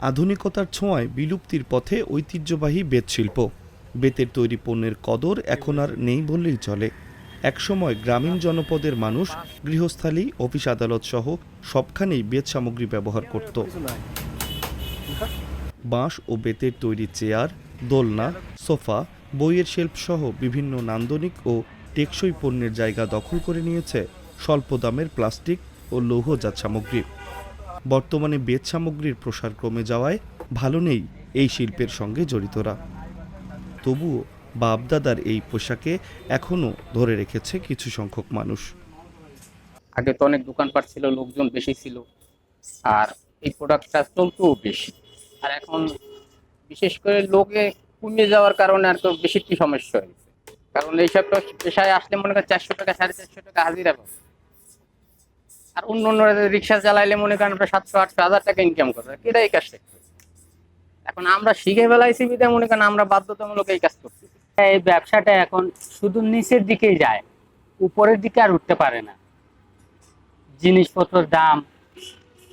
আধুনিকতার ছোঁয়ায় বিলুপ্তির পথে ঐতিহ্যবাহী বেত শিল্প বেতের তৈরি পণ্যের কদর এখন আর নেই বললেই চলে। একসময় গ্রামীণ জনপদের মানুষ গৃহস্থালী, অফিস আদালত সহ সবখানেই বেত সামগ্রী ব্যবহার করত। বাঁশ ও বেতের তৈরি চেয়ার, দোলনা, সোফা, বইয়ের শেল্ফ সহ বিভিন্ন নান্দনিক ও টেকসই পণ্যের জায়গা দখল করে নিয়েছে স্বল্প দামের প্লাস্টিক ও লৌহজাত সামগ্রী। বর্তমানে বেত সামগ্রীর প্রসার কমে যাওয়ায় ভালো নেই এই শিল্পের সঙ্গে জড়িতরা। তবুও বাপদাদার এই পোশাকে এখনও ধরে রেখেছে কিছু সংখ্যক মানুষ। আগে তো অনেক দোকানপাট ছিল, লোকজন বেশি ছিল, আর এই প্রোডাক্টটা চলতেও বেশি। আর এখন বিশেষ করে লোকে কমে যাওয়ার কারণে আর তো বেশি সমস্যা হয়েছে। কারণ এইসব পেশায় আসলে মনে করেন চারশো টাকা, সাড়ে চারশো টাকা হাজিরা পাবে। আর অন্য অন্য রিক্সা চালাইলে মনে করেন আমরা সাতশো, আটশো, হাজার টাকা ইনকাম করে কেটা এই কাজটা করবে? এখন আমরা শিখে ফেলাইছি বিধায়, মনে করেন আমরা বাধ্যতামূলক এই কাজ করছি। এই ব্যবসাটা এখন শুধু নিচের দিকেই যায়, উপরের দিকে আর উঠতে পারে না। জিনিসপত্রের দাম,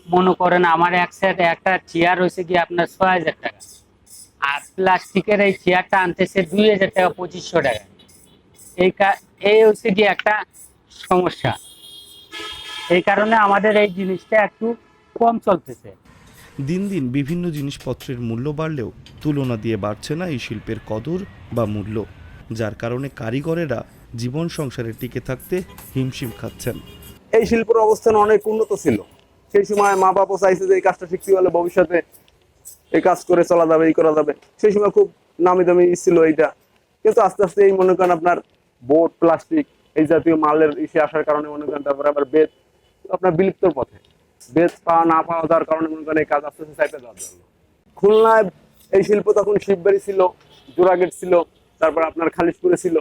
মনে করেন আমার এক সেট একটা চেয়ার হয়েছে গিয়ে আপনার ছয় হাজার টাকা। আর প্লাস্টিকের এই চেয়ারটা আনতেছে দুই হাজার টাকা, পঁচিশশো টাকা। এই এই হচ্ছে গিয়ে একটা সমস্যা। এই কারণে আমাদের এই জিনিসটা একটু কম চলতেছে। দিন দিন বিভিন্ন জিনিসপত্রের মূল্য বাড়লেও তুলনা দিয়ে বাড়ছে না এই শিল্পের কদর বা মূল্য যার কারণে কারিগরেরা জীবন সংসারে টিকে থাকতে হিমশিম খাচ্ছেন। এই শিল্পের অবস্থান অনেক উন্নত ছিল। সেই সময় মা বাবা চাইছে যে এই কাজটা শিখতে হলে ভবিষ্যতে এই কাজ করে চলা যাবে এই করা যাবে। সেই সময় খুব নামি দামি ছিল এইটা। কিন্তু আস্তে আস্তে এই মনে করেন আপনার বোর্ড প্লাস্টিক এই জাতীয় মালের ইসে আসার কারণে মনে করেন তারপরে আবার বেদ আপনার বিলুপ্তর পথে। বেদ পাওয়া না পাওয়া যাওয়ার কারণে মনে করেন এই কাজ আস্তে আস্তে চাইতে যাওয়ার জন্য। খুলনায় এই শিল্প তখন শিববাড়ি ছিল, জোড়াগেট ছিল, তারপর আপনার খালিশপুরে ছিল।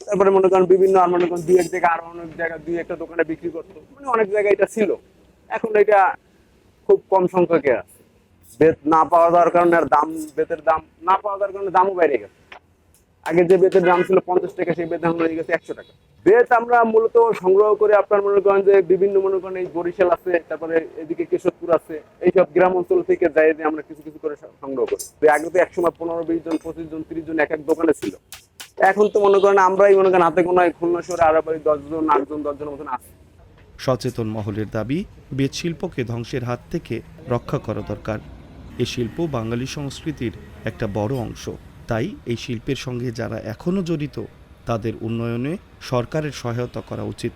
তারপরে মনে করেন বিভিন্ন আর মনে করেন দুই এক জায়গায়, আরও অনেক জায়গায় দুই একটা দোকানে বিক্রি করতো। মানে অনেক জায়গায় এটা ছিল। এখন এটা খুব কম সংখ্যকে আছে। বেত না পাওয়া যাওয়ার কারণে আর দাম বেতের দাম না পাওয়া যাওয়ার কারণে দামও বেড়ে গেছে। আগে যে বেতের দাম ছিল পঞ্চাশ টাকা, সেই বেত দাম হয়ে গেছে একশো টাকা। বেত আমরা মূলত সংগ্রহ করে আপনার মনে করেন যে বিভিন্ন মনে করেন এই বরিশাল আছে, তারপরে এদিকে কেশবপুর আছে, এইসব গ্রাম অঞ্চল থেকে যাই যে আমরা কিছু কিছু করে সংগ্রহ করি। তো আগে তো একসময় পনেরো, বিশ জন, পঁচিশ জন, তিরিশ জন এক এক দোকানে ছিল। এখন তো মনে করেন আমরাই মনে করেন হাতে কোনো খুলনা শহরে আরও বাড়ি দশজন আটজন দশজনের মতন আছে। সচেতন মহলের দাবি, বেত শিল্পকে ধ্বংসের হাত থেকে রক্ষা করা দরকার। এ শিল্প বাঙালি সংস্কৃতির একটা বড় অংশ। তাই এই শিল্পের সঙ্গে যারা এখনও জড়িত তাদের উন্নয়নে সরকারের সহায়তা করা উচিত।